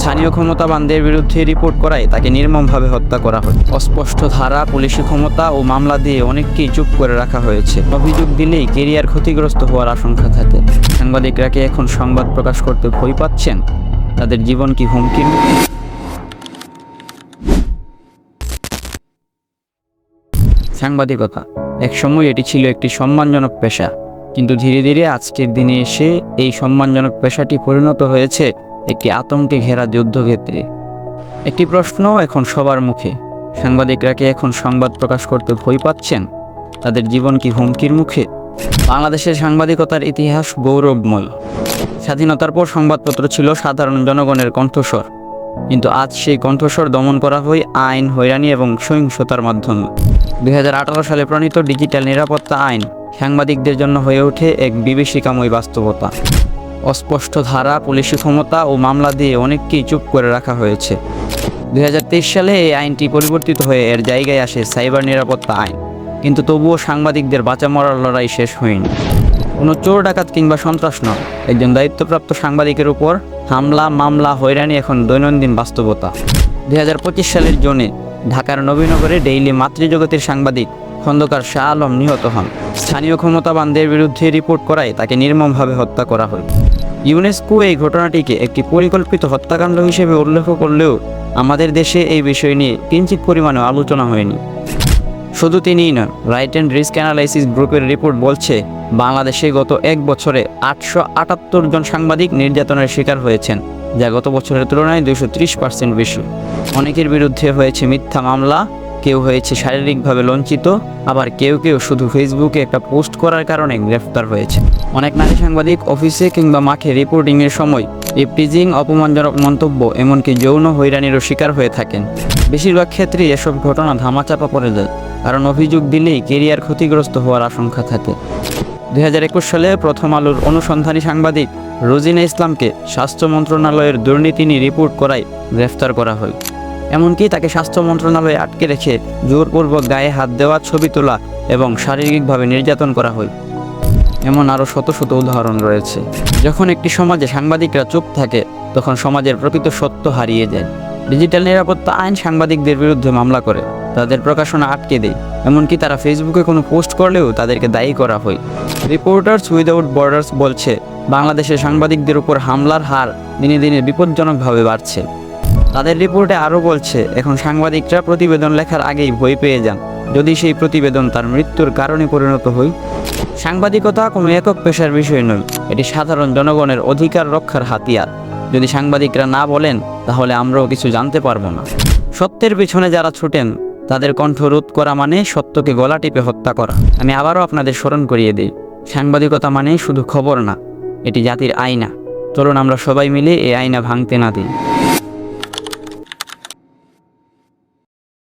স্থানীয় ক্ষমতাবানদের বিরুদ্ধে রিপোর্ট করায় তাকে নির্মমভাবে হত্যা করা হয় অস্পষ্ট ধারা, পুলিশি ক্ষমতা ও মামলা দিয়ে অনেককেই চুপ করে রাখা হয়েছে। অভিযোগ দিলেই কেরিয়ার ক্ষতিগ্রস্ত হওয়ার আশঙ্কা থাকে। সাংবাদিকরা কি এখন সংবাদ প্রকাশ করতে ভয় পাচ্ছেন? তাদের জীবন কি হুমকির মুখে? সাংবাদিকতা, একসময় এটি ছিল একটি সম্মানজনক পেশা। কিন্তু ধীরে ধীরে আজকের দিনে এসে এই সম্মানজনক পেশাটি পরিণত হয়েছে একটি আতঙ্কে ঘেরা যুদ্ধক্ষেত্রে। একটি প্রশ্ন এখন সবার মুখে। সাংবাদিকরা কি এখন সংবাদ প্রকাশ করতে ভয় পাচ্ছেন? তাদের জীবন কি হুমকির মুখে? বাংলাদেশের সাংবাদিকতার ইতিহাস গৌরবময়। স্বাধীনতার পর সংবাদপত্র ছিল সাধারণ জনগণের কণ্ঠস্বর। কিন্তু আজ সেই কণ্ঠস্বর দমন করা হয় আইন, হয়রানি এবং সহিংসতার মাধ্যমে। দুই হাজার আঠারো সালে প্রণীত ডিজিটাল নিরাপত্তা আইন সাংবাদিকদের জন্য হয়ে ওঠে এক বিভীষিকাময় বাস্তবতা। অস্পষ্ট ধারা, পুলিশি ক্ষমতা ও মামলা দিয়ে অনেককেই চুপ করে রাখা হয়েছে। দুই হাজার তেইশ সালে এই আইনটি পরিবর্তিত হয়ে এর জায়গায় আসে সাইবার নিরাপত্তা আইন। কিন্তু তবুও সাংবাদিকদের বাঁচা মরার লড়াই শেষ হয়নি। কোনো চোর ডাকাত কিংবা সন্ত্রাস নয়। একজন দায়িত্বপ্রাপ্ত সাংবাদিকের উপর হামলা, মামলা, হয়রানি এখন দৈনন্দিন বাস্তবতা। দুই হাজার পঁচিশ সালের জুনে ঢাকার নবীনগরে ডেইলি মাতৃজগতের সাংবাদিক খন্দকার শাহ আলম নিহত হন। স্থানীয় ক্ষমতাবানদের বিরুদ্ধে রিপোর্ট করায় তাকে নির্মমভাবে হত্যা করা হয়। ইউনেস্কো এই ঘটনাটিকে একটি পরিকল্পিত হত্যাকাণ্ড হিসেবে উল্লেখ করলেও আমাদের দেশে এই বিষয় নিয়ে কিঞ্চিত পরিমাণে আলোচনা হয়নি। শুধু তিনিই নন রাইট অ্যান্ড রিস্ক অ্যানালাইসিস গ্রুপের রিপোর্ট বলছে, বাংলাদেশে গত এক বছরে আটশো আটাত্তর জন সাংবাদিক নির্যাতনের শিকার হয়েছেন, যা গত বছরের তুলনায় দুশো ত্রিশ পার্সেন্ট বেশি। অনেকের বিরুদ্ধে হয়েছে মিথ্যা মামলা কেউ হয়েছে শারীরিকভাবে লঞ্চিত আবার কেউ কেউ শুধু ফেসবুকে একটা পোস্ট করার কারণে গ্রেফতার হয়েছে। অনেক নারী সাংবাদিক অফিসে কিংবা মাঠে রিপোর্টিংয়ের সময় ইপটিজিং অপমানজনক মন্তব্য, এমনকি যৌন হয়রানিরও শিকার হয়ে থাকেন। বেশিরভাগ ক্ষেত্রেই এসব ঘটনা ধামাচাপা পড়ে যায়, কারণ অভিযোগ দিলেই কেরিয়ার ক্ষতিগ্রস্ত হওয়ার আশঙ্কা থাকে। দুই হাজার একুশ সালে প্রথম আলোর অনুসন্ধানী সাংবাদিক রোজিনা ইসলামকে স্বাস্থ্য মন্ত্রণালয়ের দুর্নীতি নিয়ে রিপোর্ট করায় গ্রেফতার করা হয়। এমনকি তাকে স্বাস্থ্য মন্ত্রণালয়ে আটকে রেখে জোরপূর্বক গায়ে হাত দেওয়া, ছবি তোলা এবং শারীরিকভাবে নির্যাতন করা হয়। এমন আরও শত শত উদাহরণ রয়েছে। যখন একটি সমাজে সাংবাদিকরা চুপ থাকে, তখন সমাজের প্রকৃত সত্য হারিয়ে যায়। ডিজিটাল নিরাপত্তা আইন সাংবাদিকদের বিরুদ্ধে মামলা করে, তাদের প্রকাশনা আটকে দেয়। এমনকি তারা ফেসবুকে কোনো পোস্ট করলেও তাদেরকে দায়ী করা হয়। রিপোর্টার্স উইদাউট বর্ডার্স বলছে, বাংলাদেশের সাংবাদিকদের উপর হামলার হার দিনে দিনে বিপজ্জনকভাবে বাড়ছে। তাদের রিপোর্টে আরও বলছে, এখন সাংবাদিকরা প্রতিবেদন লেখার আগেই ভয় পেয়ে যান। যদি সেই প্রতিবেদন তার মৃত্যুর কারণে পরিণত হয়, সাংবাদিকতা কোনো একক পেশার বিষয় নয়, এটি সাধারণ জনগণের অধিকার রক্ষার হাতিয়ার। যদি সাংবাদিকরা না বলেন, তাহলে আমরাও কিছু জানতে পারব না। সত্যের পিছনে যারা ছুটেন, তাদের কণ্ঠ রোধ করা মানে সত্যকে গলা টিপে হত্যা করা। আমি আবারও আপনাদের স্মরণ করিয়ে দিই, সাংবাদিকতা মানে শুধু খবর না, এটি জাতির আয়না। চলুন আমরা সবাই মিলে এই আয়না ভাঙতে না দিই।